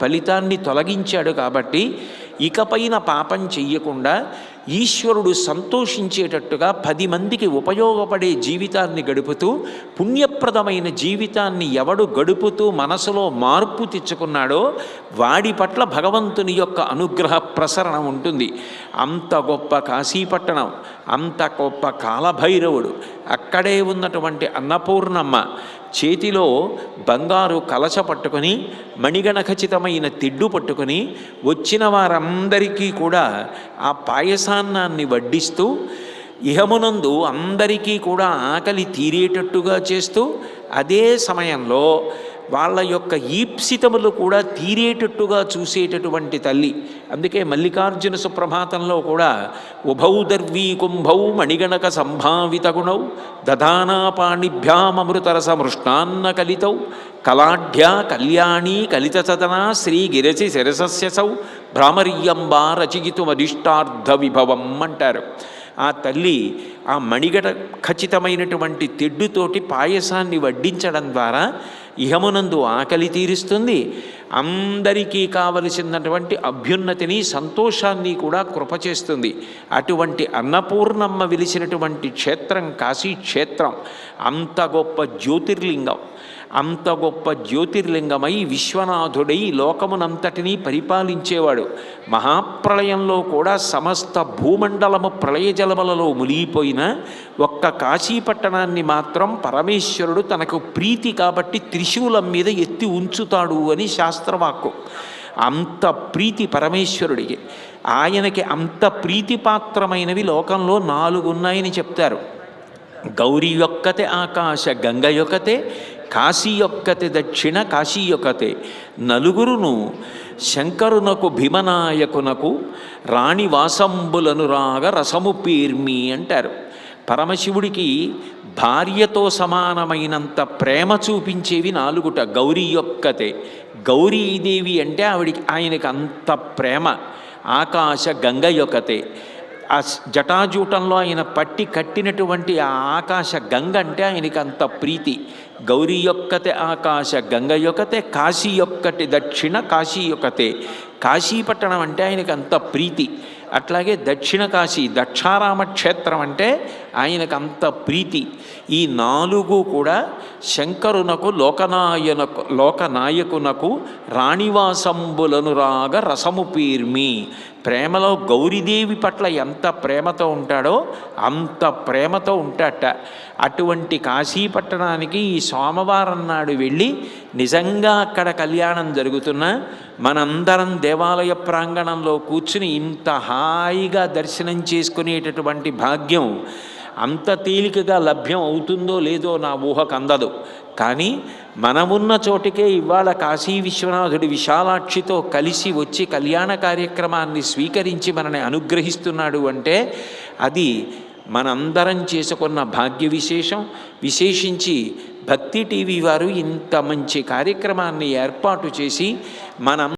ఫలితాన్ని తొలగించాడు కాబట్టి ఇకపైన పాపం చెయ్యకుండా ఈశ్వరుడు సంతోషించేటట్టుగా పది మందికి ఉపయోగపడే జీవితాన్ని గడుపుతూ పుణ్యప్రదమైన జీవితాన్ని ఎవడు గడుపుతూ మనసులో మార్పు తెచ్చుకున్నాడో వాడి పట్ల భగవంతుని యొక్క అనుగ్రహ ప్రసరణ ఉంటుంది. అంత గొప్ప కాశీపట్టణం అంత గొప్ప కాలభైరవుడు అక్కడే ఉన్నటువంటి అన్నపూర్ణమ్మ చేతిలో బంగారు కలశ పట్టుకొని మణిగణ ఖచ్చితమైన తిడ్డు పట్టుకొని వచ్చిన వారందరికీ కూడా ఆ పాయసాన్నాన్ని వడ్డిస్తూ ఇహమునందు అందరికీ కూడా ఆకలి తీరేటట్టుగా చేస్తూ అదే సమయంలో వాళ్ళ యొక్క ఈప్సితములు కూడా తీరేటట్టుగా చూసేటటువంటి తల్లి. అందుకే మల్లికార్జున సుప్రభాతంలో కూడా ఉభౌ దర్వీ కుంభౌ మణిగణక సంభావిత గుణౌ దధానాపాణిభ్యామృతరస మృష్ణాన్న కలితౌ కలాఢ్యా కళ్యాణీ కలిత సదనా శ్రీగిరసి శిరసస్యసౌ భ్రామర్యంబా రచయితుమధిష్టార్థ విభవం అంటారు. ఆ తల్లి ఆ మణిగడ ఖచ్చితమైనటువంటి తెడ్డుతోటి పాయసాన్ని వడ్డించడం ద్వారా ఇహమునందు ఆకలి తీరుస్తుంది. అందరికీ కావలసినటువంటి అభ్యున్నతిని సంతోషాన్ని కూడా కృప చేస్తుంది. అటువంటి అన్నపూర్ణమ్మ వెలిసినటువంటి క్షేత్రం కాశీ క్షేత్రం. అంత గొప్ప జ్యోతిర్లింగం. అంత గొప్ప జ్యోతిర్లింగమై విశ్వనాథుడై లోకమునంతటినీ పరిపాలించేవాడు. మహాప్రళయంలో కూడా సమస్త భూమండలము ప్రళయజలములలో మునిగిపోయిన ఒక్క కాశీపట్టణాన్ని మాత్రం పరమేశ్వరుడు తనకు ప్రీతి కాబట్టి త్రిశూలం మీద ఎత్తి ఉంచుతాడు అని శాస్త్రవాక్కు. అంత ప్రీతి పరమేశ్వరుడికి. ఆయనకి అంత ప్రీతిపాత్రమైనవి లోకంలో నాలుగు ఉన్నాయని చెప్తారు. గౌరీ యొక్కతే ఆకాశ గంగ యొక్కతే కాశీ యొక్కతే దక్షిణ కాశీ యొక్కతే నలుగురును శంకరునకు భీమనాయకునకు రాణి వాసంబులను రాగ రసము పీర్మి అంటారు. పరమశివుడికి భార్యతో సమానమైనంత ప్రేమ చూపించేవి నాలుగుట. గౌరీ యొక్కతే గౌరీదేవి అంటే ఆవిడికి ఆయనకి అంత ప్రేమ. ఆకాశ గంగ యొక్కతే ఆ జటాజూటంలో ఆయన పట్టి కట్టినటువంటి ఆ ఆకాశ గంగ అంటే ఆయనకి అంత ప్రీతి. గౌరీ యొక్కతే ఆకాశ గంగ యొక్కతే కాశీ యొక్కటి దక్షిణ కాశీ యొక్కతే కాశీపట్టణం అంటే ఆయనకు అంత ప్రీతి. అట్లాగే దక్షిణ కాశీ దక్షారామ క్షేత్రం అంటే ఆయనకు అంత ప్రీతి. ఈ నాలుగు కూడా శంకరునకు లోకనాయనకు లోకనాయకునకు రాణివాసంబులను రాగ రసము పీర్మి. ప్రేమలో గౌరీదేవి పట్ల ఎంత ప్రేమతో ఉంటాడో అంత ప్రేమతో ఉంటాట అటువంటి కాశీపట్టణానికి ఈ సోమవారం నాడు వెళ్ళి నిజంగా అక్కడ కళ్యాణం జరుగుతున్నా మనందరం దేవాలయ ప్రాంగణంలో కూర్చుని ఇంత హాయిగా దర్శనం చేసుకునేటటువంటి భాగ్యం అంత తేలికగా లభ్యం అవుతుందో లేదో నా ఊహకు అందదు. కానీ మనమున్న చోటికే ఇవాళ కాశీ విశ్వనాథుడి విశాలాక్షితో కలిసి వచ్చి కళ్యాణ కార్యక్రమాన్ని స్వీకరించి మనని అనుగ్రహిస్తున్నాడు అంటే అది మనందరం చేసుకున్న భాగ్య విశేషం విశేషించి భక్తి టీవీ వారు ఇంత మంచి కార్యక్రమాన్ని ఏర్పాటు చేసి మనం